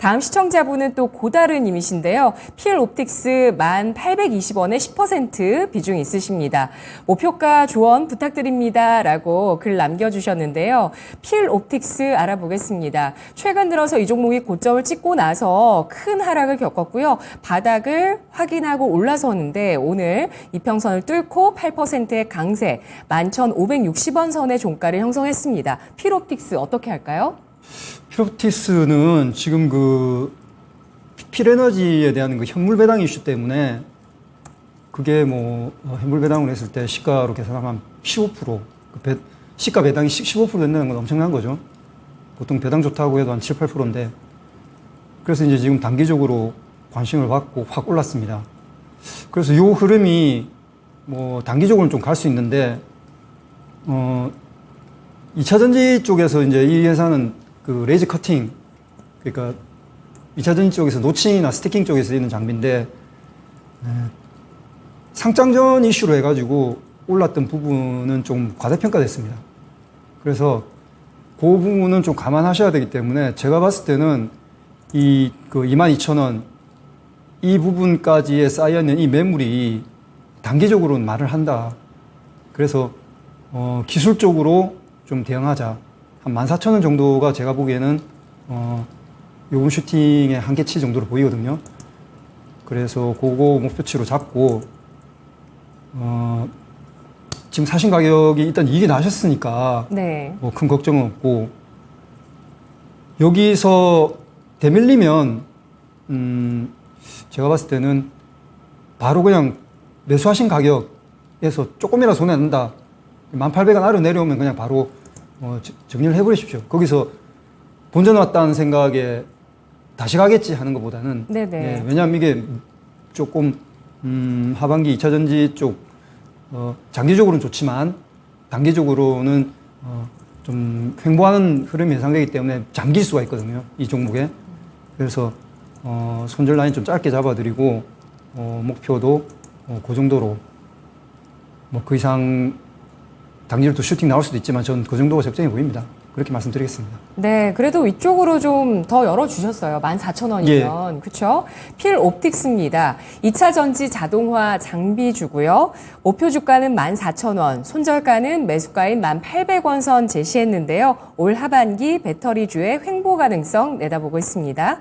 다음 시청자분은 또 고다른 님이신데요. 필 옵틱스 1,820원에 10% 비중 있으십니다. 목표가 조언 부탁드립니다. 라고 글 남겨주셨는데요. 필 옵틱스 알아보겠습니다. 최근 들어서 이 종목이 고점을 찍고 나서 큰 하락을 겪었고요. 바닥을 확인하고 올라서는데 오늘 이평선을 뚫고 8%의 강세 11,560원 선의 종가를 형성했습니다. 필 옵틱스 어떻게 할까요? 피로티스는 지금 그 필에너지에 대한 그 현물 배당 이슈 때문에 그게 뭐 어, 현물 배당을 했을 때 시가로 계산하면 15%그 배, 시가 배당이 15% 된다는 건 엄청난 거죠. 보통 배당 좋다고 해도 한 7, 8%인데 그래서 이제 지금 단기적으로 관심을 받고 확 올랐습니다. 그래서 요 흐름이 뭐 단기적으로는 좀 갈 수 있는데 어 2차 전지 쪽에서 이제 이 회사는 그 레이즈 커팅 그러니까 2차 전지 쪽에서 노칭이나 스티킹 쪽에 쓰이는 장비인데 에, 상장전 이슈로 해가지고 올랐던 부분은 좀 과대평가됐습니다. 그래서 그 부분은 좀 감안하셔야 되기 때문에 제가 봤을 때는 이 그 22,000원 이 부분까지에 쌓여있는 이 매물이 단기적으로는 말을 한다. 그래서 어, 기술적으로 좀 대응하자. 한 14,000원 정도가 제가 보기에는 어, 요금 슈팅의 한계치 정도로 보이거든요. 그래서 그거 목표치로 잡고 어, 지금 사신 가격이 일단 이익이 나셨으니까 네. 뭐 큰 걱정은 없고 여기서 대밀리면 음 제가 봤을 때는 바로 그냥 매수하신 가격에서 조금이라도 손해 난다 1800원 아래로 내려오면 그냥 바로 어, 저- 정리를 해버리십시오 거기서 본전 왔다는 생각에 다시 가겠지 하는 것보다는. 예, 왜냐하면 이게 조금 음, 하반기 2차 전지 쪽 어, 장기적으로는 좋지만 단기적으로는 어, 좀 횡보하는 흐름이 예상되기 때문에 잠길 수가 있거든요. 이 종목에. 그래서 어, 손절 라인 좀 짧게 잡아드리고 어, 목표도 어, 그 정도로 뭐 그 이상 단기로 또 슈팅 나올 수도 있지만 저는 그 정도가 적정해 보입니다. 그렇게 말씀드리겠습니다. 네, 그래도 위쪽으로 좀 더 열어주셨어요. 14,000원이면. 그쵸? 필 옵틱스입니다. 2차 전지 자동화 장비주고요. 목표 주가는 14,000원, 손절가는 매수가인 1,800원 선 제시했는데요. 올 하반기 배터리주의 횡보 가능성 내다보고 있습니다.